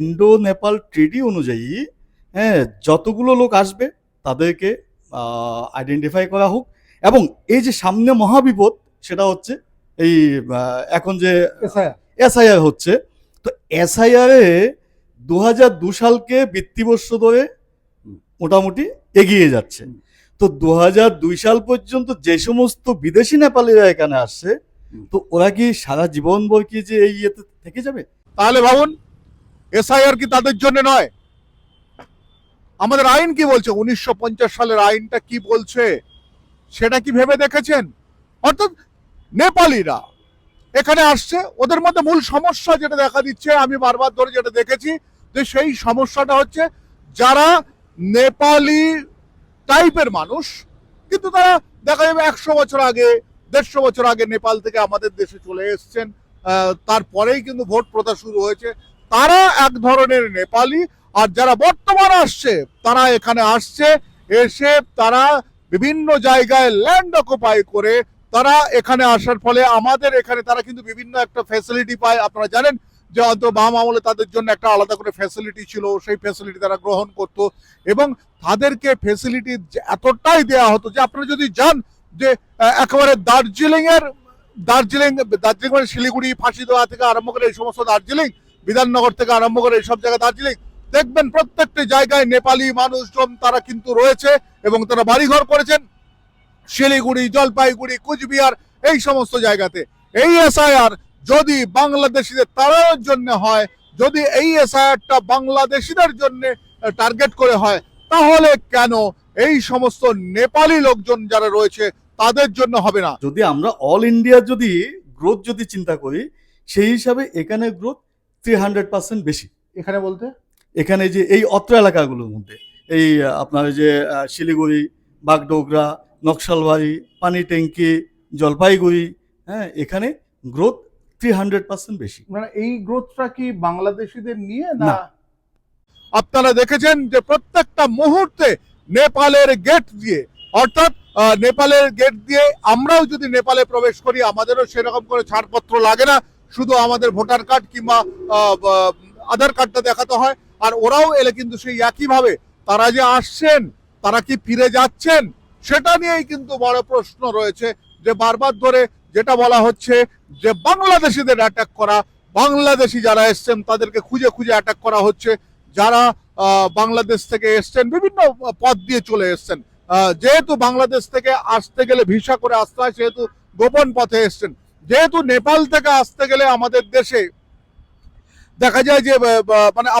Indo Nepal ট্রেডি অনুযায়ী হ্যাঁ যতগুলো লোক আসবে তাদেরকে আইডেন্টিফাই করা হোক। এবং এই যে সামনে মহাবিপদ সেটা হচ্ছে এই এখন যে এসআইআর হচ্ছে তো এসআইআরে দু হাজার দু সালকে বৃত্তিবর্ষ ধরে মোটামুটি এগিয়ে যাচ্ছে। তো দু হাজার দুই সাল পর্যন্ত যে সমস্ত বিদেশি নেপালিরা এখানে আসছে তো ওরা কি সারা জীবন ভর কি যে এই ইয়েতে থেকে যাবে? তাহলে ভাবুন এসআইআর কি তাদের জন্য নয়? আমাদের আইন কি বলছে? উনিশশো সালের আইনটা কি বলছে? সেটা কি ভেবে দেখেছেন? অর্থাৎ নেপালিরা এখানে আসছে, ওদের মধ্যে মূল সমস্যা যেটা দেখা দিচ্ছে, আমি বারবার ধরে যেটা দেখেছি, যে সেই সমস্যাটা হচ্ছে যারা নেপালি টাইপের মানুষ, কিন্তু তারা দেখা যাবে একশো বছর আগে, দেড়শো বছর আগে নেপাল থেকে আমাদের দেশে চলে এসছেন তারপরেই কিন্তু ভোট প্রথা শুরু হয়েছে। তারা এক ধরনের নেপালি, আর যারা বর্তমান আসছে, তারা এখানে আসছে, এসে তারা বিভিন্ন জায়গায় ল্যান্ড অকুপাই করে তারা এখানে আসার ফলে আমাদের এখানে তারা কিন্তু বিভিন্ন একটা ফ্যাসিলিটি পায়। আপনারা জানেন যে অন্ত বাম আমলে তাদের জন্য একটা আলাদা করে ফ্যাসিলিটি ছিল, সেই ফ্যাসিলিটি তারা গ্রহণ করত। এবং তাদেরকে ফ্যাসিলিটি এতটাই দেওয়া হতো যে আপনারা যদি যান যে একেবারে দার্জিলিং এর দার্জিলিং দার্জিলিং মানে শিলিগুড়ি ফাঁসি দেওয়া থেকে আরম্ভ করে এই সমস্ত দার্জিলিং বিধাননগর থেকে আরম্ভ করে এইসব জায়গা দার্জিলিং, দেখবেন প্রত্যেকটি জায়গায় নেপালি মানুষজন তারা কিন্তু রয়েছে এবং তারা বাড়িঘর করেছেন। শিলিগুড়ি, জলপাইগুড়ি, কুচবিহার, এই সমস্ত জায়গাতে। এই এসআইআর যদি বাংলাদেশিদের তাড়ানোর জন্য হয়, যদি এই এসআইআরটা বাংলাদেশিদের জন্য টার্গেট করে হয়, তাহলে কেন এই সমস্ত নেপালি লোকজন যারা রয়েছে, তাদের জন্য হবে না? যদি আমরা অল ইন্ডিয়ার যদি গ্রোথ যদি চিন্তা করি, সেই হিসাবে এখানে গ্রোথ থ্রি হান্ড্রেড পার্সেন্ট বেশি। এখানে বলতে? এখানে যে এই অত্র এলাকাগুলোর মধ্যে এই আপনার যে শিলিগুড়ি বাগডোগরা নকশালবাড়ি পানি ট্যাঙ্কি জলপাইগুড়ি হ্যাঁ এখানে গ্রোথ থ্রি হান্ড্রেড পার্সেন্ট বেশি। মানে এই গ্রোথটা কি বাংলাদেশিদের নিয়ে না? না। আপনারা দেখেছেন যে প্রত্যেকটা মুহূর্তে নেপালের গেট দিয়ে অর্থাৎ আহ, নেপালের গেট দিয়ে আমরাও যদি নেপালে প্রবেশ করি আমাদেরও সেরকম করে ছাড়পত্র লাগে না। শুধু আমাদের ভোটার কার্ড কিংবা আধার কার্ডটা দেখাতে হয়, আর ওরাও এলে কিন্তু সেই একইভাবে তারা যে আসছেন, তারা কি ফিরে যাচ্ছেন, সেটা নিয়েই কিন্তু বড় প্রশ্ন রয়েছে যে বারবার ধরে যেটা বলা হচ্ছে যে বাংলাদেশিদের অ্যাটাক করা, বাংলাদেশি যারা এসছেন তাদেরকে খুঁজে খুঁজে অ্যাটাক করা হচ্ছে, যারা বাংলাদেশ থেকে এসছেন, বিভিন্ন পথ দিয়ে চলে এসছেন। যেহেতু বাংলাদেশ থেকে আসতে গেলে ভিসা করে আসতে হয়, সেহেতু গোপন পথে এসছেন। যেহেতু নেপাল থেকে আসতে গেলে আমাদের দেশে দেখা যায় যে মানে